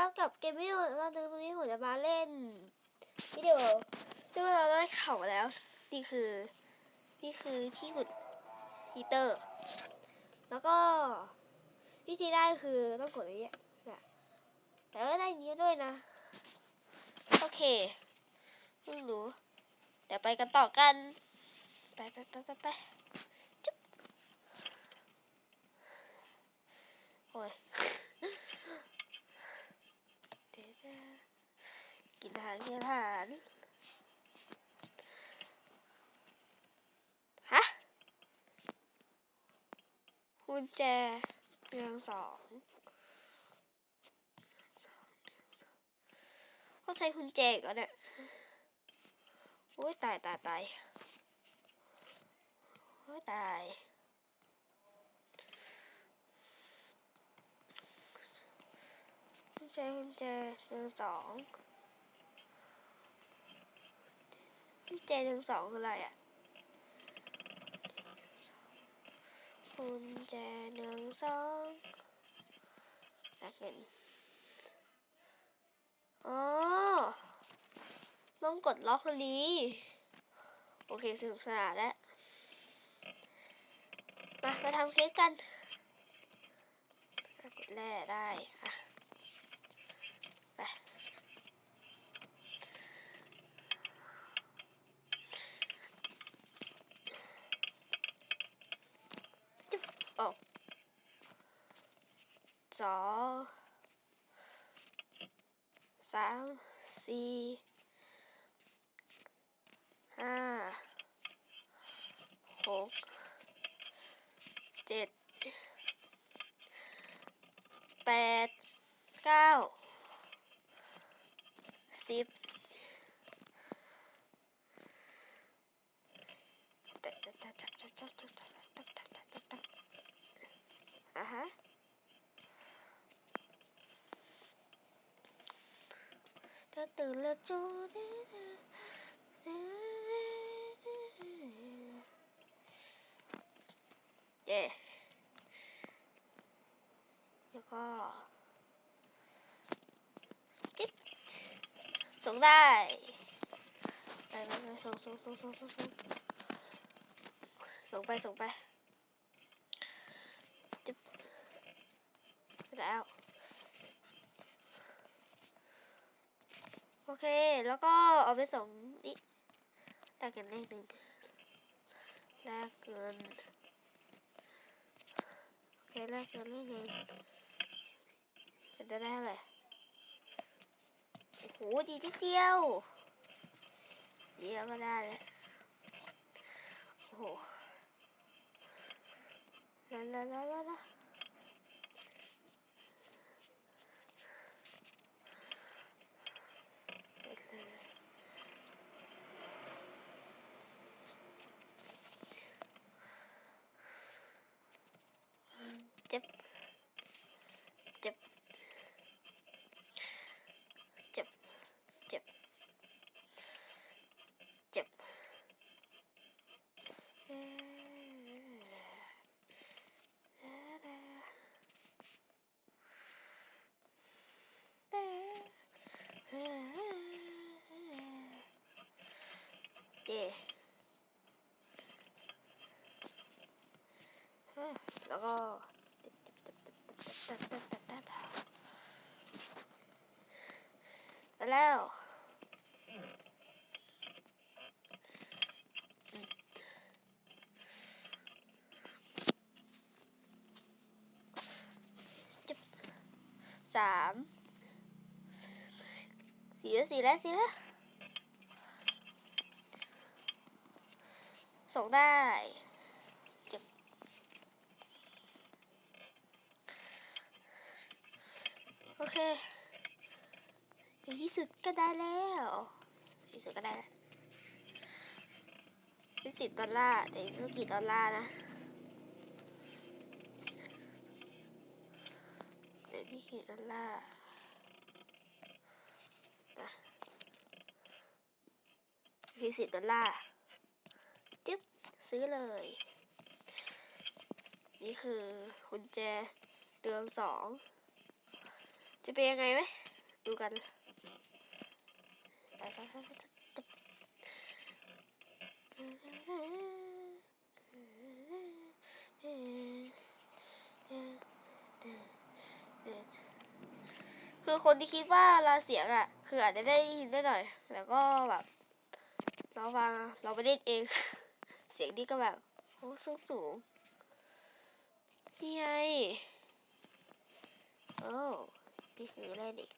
ครับกับเกมวิดีโอเราหนึ่งวันนี้ผมจะมาเล่นวิดีโอซึ่งเราได้เข่าแล้ว นี่คือนี่คือที่ขุดฮีเตอร์ แล้วก็วิธีได้คือต้องกดอย่างเงี้ยเนี่แต่ก็ได้นี้ด้วยนะ โอเคเพิ่รู้เดี๋ยวไปกันต่อกัน ไปไปไปไปไปจุ๊บโอ้ย เดี๋ยวจะ กินอาหารกินอาหารฮะกุญแจเรืองสองเขาใช้กุญแจก่อนเนี่ยโอ้ยตายตายตายโอ้ยตายกุญแจกุญแจหนึ่งสอง กุญแจหนึ่งสองคืออะไรอะกุญแจหนึ่งสองจากเงินอ๋อต้องกดล็อกคนนี้ โอเคสนุกสนานแล้ว มา มาทำเคสกันกดแร่ได้อะ ไปจุ๊บโอ้สองสาม สี่ห้าหกเจ็ดแปดเก้า สิบอะฮะเธ อตื่นแล้วจูเย่แล้วก็จิ๊บส่งได้ ไปไปไปส่งส่งส่งส่งส่งส่งส่งไปส่งไปจิ๊บเสร็จแล้ว โอ เค แล้วก็เอาไปส่งนี่แลกเงินเลขหนึ่งแลกเงินโอเคแลกเงินเลขหนึ่งเป็นจะได้เท่าไรโอ้โหดีทีเดียวเดียวก็ได้แล้วโอ้โหแลาลาลาลาลาเจ็บ เจ็บ เจ็บ เจ็บ เจ็บเอ่ อเย่เอ้ยแล้วก็แล้ว ส่งได้เจ็บโอเคในที่สุดก็ได้แล้วที่สุดก็ได้แล้วเป็นสิบดอลลาร์แต่ไม่กี่ดอลลาร์นะเดี๋ยวนี่กี่ดอลลาร์นะมีสิบดอลลาร์ ซื้อเลย นี่คือกุญแจเรืองสอง จะเป็นยังไงไหม ดูกันไปไปไปคือคนที่คิดว่าลาเสียงอะ คืออาจจะได้ยินได้หน่อย แล้วก็แบบ เราฟังเราไปเล่นเอง เสียงนี่ก็แบบโอ้สูงสูงนี่ไงโอ้นี่คือเล่นอีก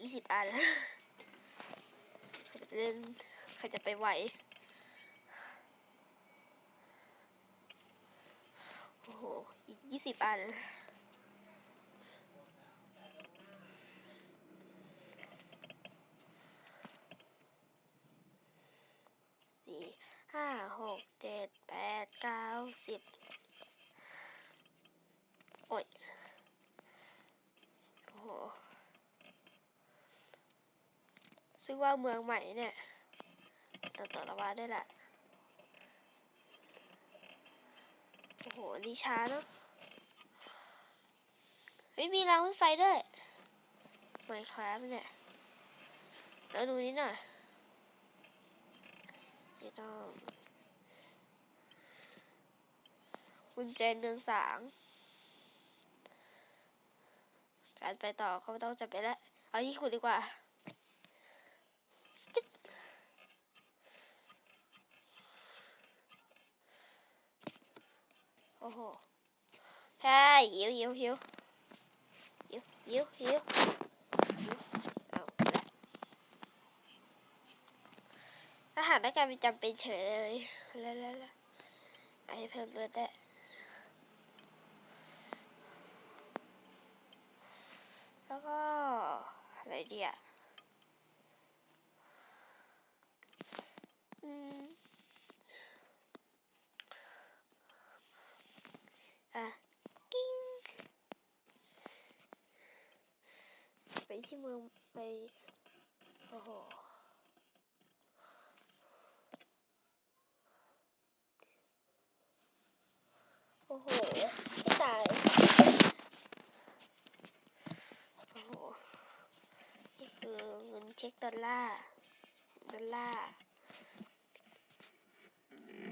ยี่สิบอันใครจะไปเล่นใครจะไปไหวโอ้โห อีกยี่สิบอัน สี่ ห้า หก เจ็ด แปด เก้า สิบ โอ้ย โอ้โห ซึ่งว่าเมืองใหม่เนี่ยเราต่อละวาได้แหละ โอ้โหนี่ช้าเนาะเฮ้ยมีรางรถไฟด้วยไมค์ครับเนี่ยแล้วดูนิดหน่อยจะต้องกุญแจเนืองสาง การไปต่อก็ไม่ต้องจับไปแล้วเอาที่ขุดดีกว่าโอ้โหใช่หิวหิวหิวหิวหิวหิวหิวเอาละอาหารได้การเป็นจำเป็นเฉยเลยแล้วแล้วแล้วไอ้เพิ่มเลือดได้แล้ว ก็อะไรเดีอะอืมอะกิ้งไปที่เมืองไป โอ้โหโอ้โหไม่ตาย โอ้โห นี่คือเงินเช็คดอลลาร์ดอลลาร์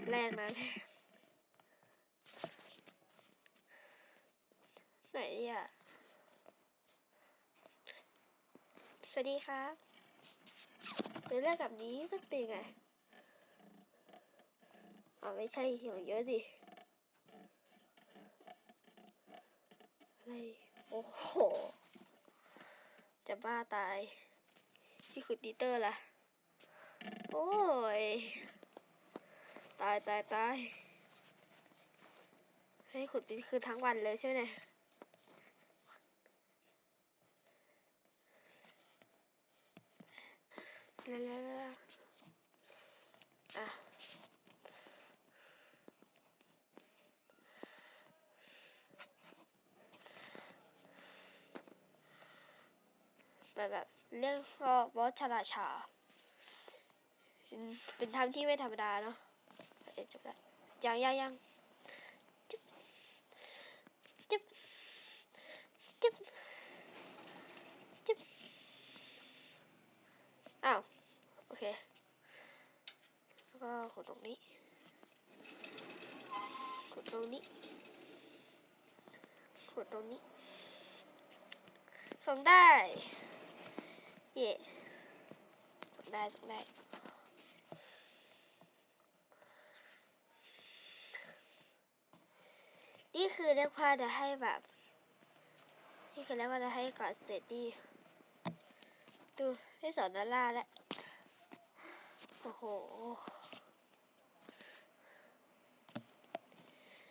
แรงนะไหนอะสวัสดีครับเป็นเรื่องแบบนี้ก็เป็นไงอ๋อไม่ใช่เหี่ยวเยอะดิอะไรโอ้โห จะบ้าตาย ที่ขุดดีเตอร์ล่ะ โอ้ย ตายตายตายให้ขุดเป็นคือทั้งวันเลยใช่ไหมเนี่ยลาลาลาอะ แบบเรื่องก็บอสชาลาชา เป็นทำที่ไม่ธรรมดาเนาะจบแล้วยังยังยังจิ๊บจิ๊บจิ๊บจิ๊บอ้าว โอเค แล้วก็ขุดตรงนี้ขุดตรงนี้ขุดตรงนี้ส่งได้ เย่ส่งได้ส่งได้นี่คือเรียกว่าจะให้แบบ นี่คือเรียกว่าจะให้ก่อนเสร็จดีดูได้สอนดอลลาร์แล้ว โอ้โห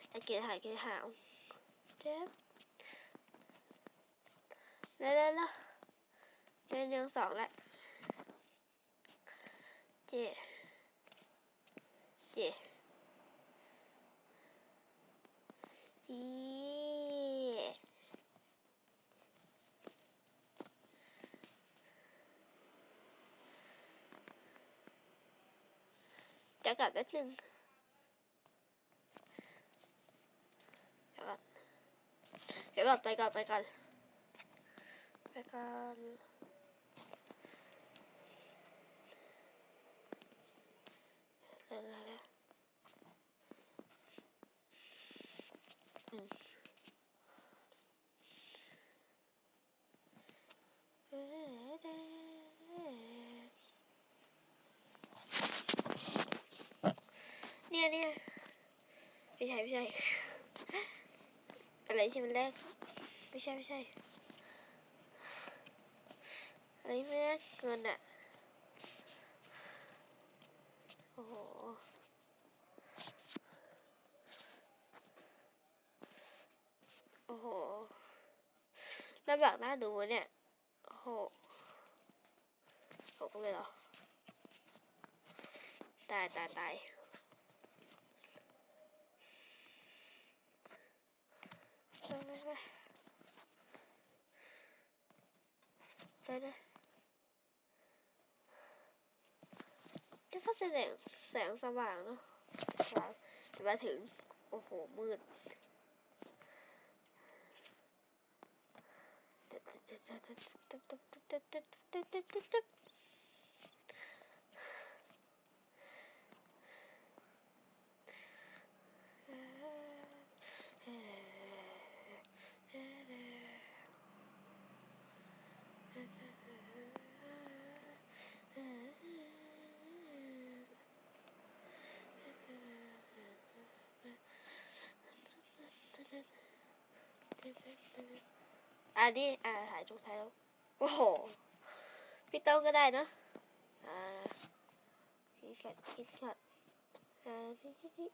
ไอเกลหายเกลหาวเจ็บแล้วแล้วแล้ว เรียนยังสองล้วเจเจอีจะกลับแป๊บนึงเดี๋ยวก่อนเดี๋ยวก่อนไปก่อนไปก่อนไปก่อนเสร็จแล้วนะอืม เนี่ยเนี่ยไม่ใช่ไม่ใช่ อะไรที่มันแรกไม่ใช่ไม่ใช่ อะไรที่ไม่แรกเงินอะ โอ้โหโอ้โหลำบากน่าดูเนี่ย โอ้โหหกเลยเหรอ ตายตายตาย ไปไปไปไปเลยนี่ก็แสงแสงสว่างเนาะว้าวเดี๋ยวมาถึง โอันนี้อ่าถ่ายตรงท้ายแล้ว โอ้โห พี่โต้งก็ได้เนอะอ่าคิดขัดคิดขัดอ่าที่ที่ที่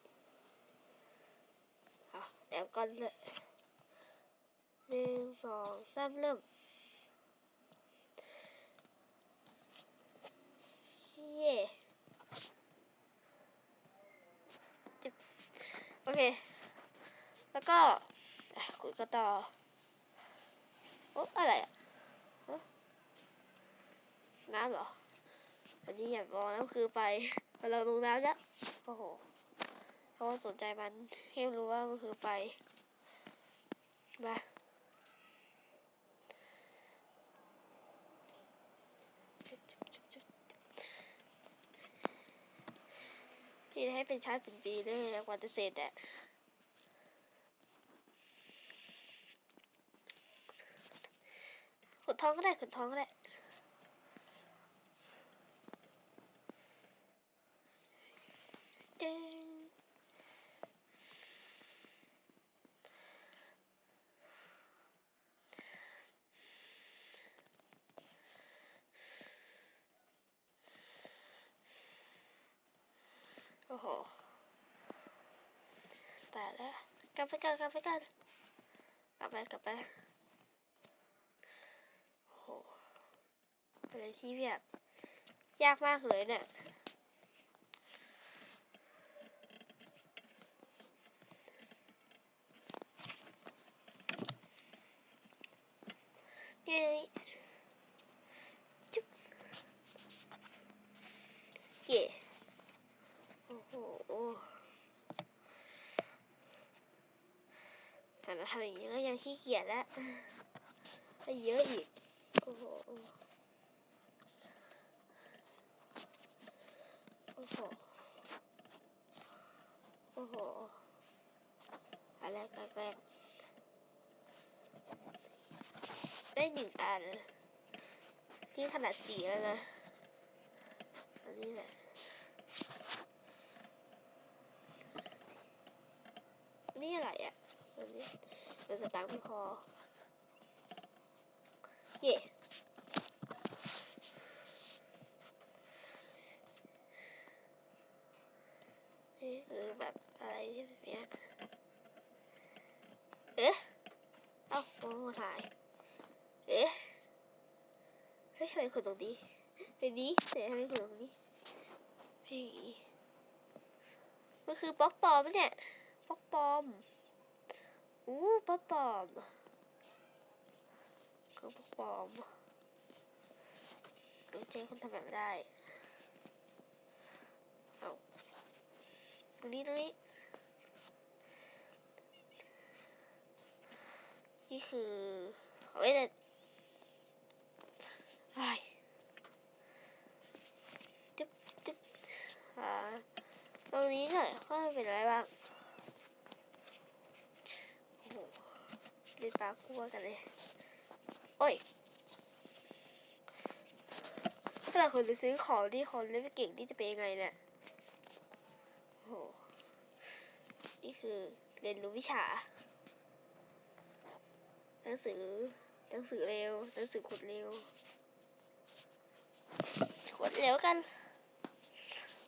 อะแอบก่อนเลยหนึ่งสองสามเริ่มเย่จิบโอเค แล้วก็ คุยกันต่อโอ๊ะอะไรอะน้ำเหรอ อันนี้อย่ามองน้ำคือไฟเราลงน้ำแล้ว โอ้โหเพราะว่าสนใจมันให้รู้ว่ามันคือไฟมาพี่ให้เป็นชาติเป็นปีเลยวกว่าจะเสร็จอะ ดทองก็ได้ขุดทองก็ได้เจ๊งโอ้โหตายแล้วกลับไปกันกลับไปกันกลับไปกลับไปโอ้โห เลยที่แบบยากมากเลยเนี่ยเย้จุ๊บเย่โอ้โหแต่เราทำอย่างนี้ก็ยังขี้เกียจแล้วเยอะอีก โอ้โห โอ้โห โอ้โห อะไรแปลก หนึ่งอัน นี่ขนาดสีแล้วนะอันนี้แหละนี่อะไรอะอันนี้เงินสตางค์ไม่พอ เย่นี่คือแบบอะไรที่แบบเนี้ยเอ๊ะเอ้าโอ้ถ่าย เอ๊ะ เฮ้ยทำไมขุดตรงนี้เฮ้นี้เดี๋ยวทำไมขุดตรงนี้เฮ้ยมันคือบล็อกปอมเนี่ยบล็อกปอมอู้บล็อกปอมคือบล็อกปอมเดี๋ยวเจ๊คนทำแบบไม่ได้เอาตรงนี้ตรงนี้นี่คือเขอไม่ได้ ไอ้จึ๊บจึ๊บอ่าตรงนี้หน่อยว่าเป็นอะไรบ้างโอ้โหเล่นปากลัวกันเลย โอ้ยถ้าเราคนจะซื้อของที่คนเล่นไม่เก่งนี่จะเป็นยังไงเนี่ยโอ้โหนี่คือเรียนรู้วิชาหนังสือหนังสือเร็วหนังสือขุดเร็ว ขุดเร็วกัน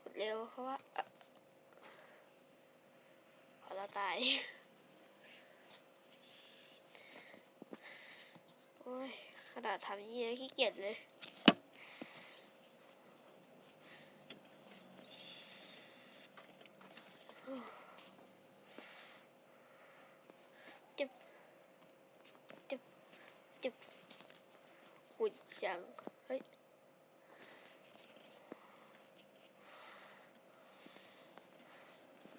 ขุดเร็วเพราะว่าพอเราตายโอ้ยขนาดทำย่างนี้ยังขี้เกียจเลยจึบจึบจึบขุดจัง เฮ้ย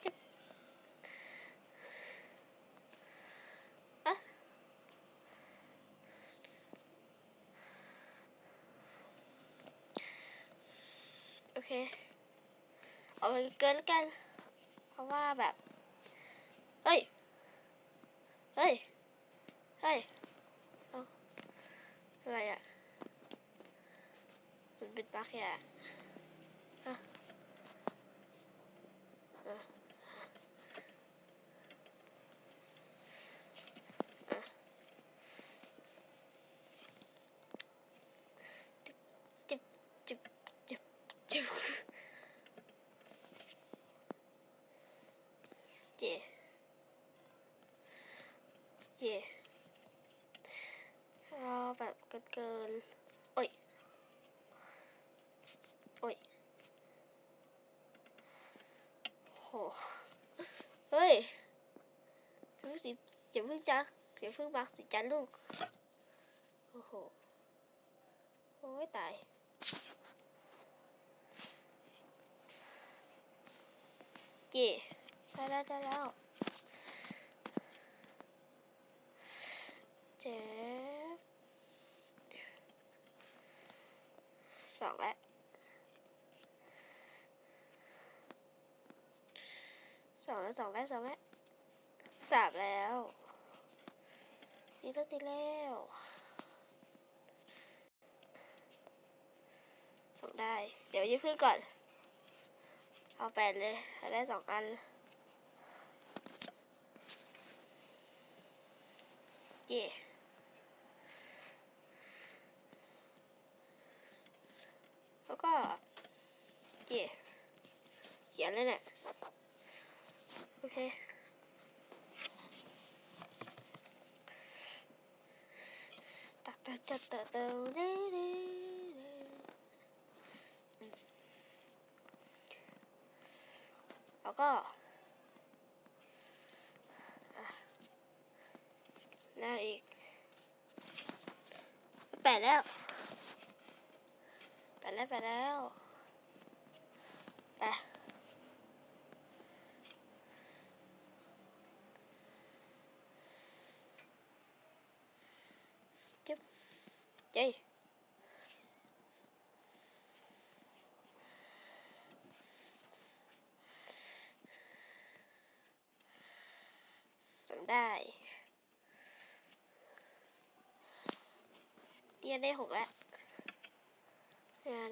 จึบอะโอ เคเอาไปเกินกัน เพราะว่าแบบ เฮ้ย เฮ้ย เฮ้ยอะไรอะมันเป็นปลั๊กแค่อะอะอะอะจิบจิบจิบจิบเจ เย่เราแบบเกินเกินๆโอ้ย โอ้ยโห เฮ้ยเพิ่งสิ อย่าเพิ่งจักอย่าเพิ่งบักสิจ้าลูก โอ้โห โอ้ยตายเย่ได้แล้วได้แล้วเจ็บสองแล้วสองแล้วสองแล้วสองแล้วสามแล้ว สี่แล้วสี่แล้ว ส่งได้ เดี๋ยวยืดเพื่อนก่อน เอาแปดเลยได้สองอัน เย่แล้วก็ เย่เขียนเลยเนี่ย โอเค ตักตักตักตักตักเด้เด้ แล้วก็อะแล้วอีกแปดแล้วแปดแล้วแปดแล้วไปดบเจ้ย สั่งได้เตียนได้หกแล้ว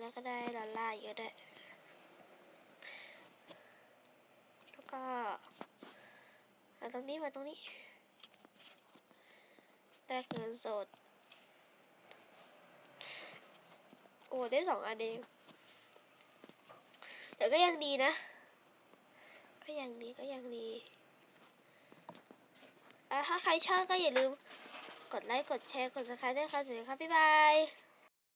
แล้วก็ได้ลาล่าเยอะด้วยแล้วก็มาตรงนี้มาตรงนี้ ได้เงินสด โอ้ได้สองอันเองแต่ก็ยังดีนะ ก็ยังดีก็ยังดี ถ้าใครชอบก็อย่าลืมกดไลค์ กดแชร์ กด subscribe ด้วยครับสวัสดีครับ บ๊ายบาย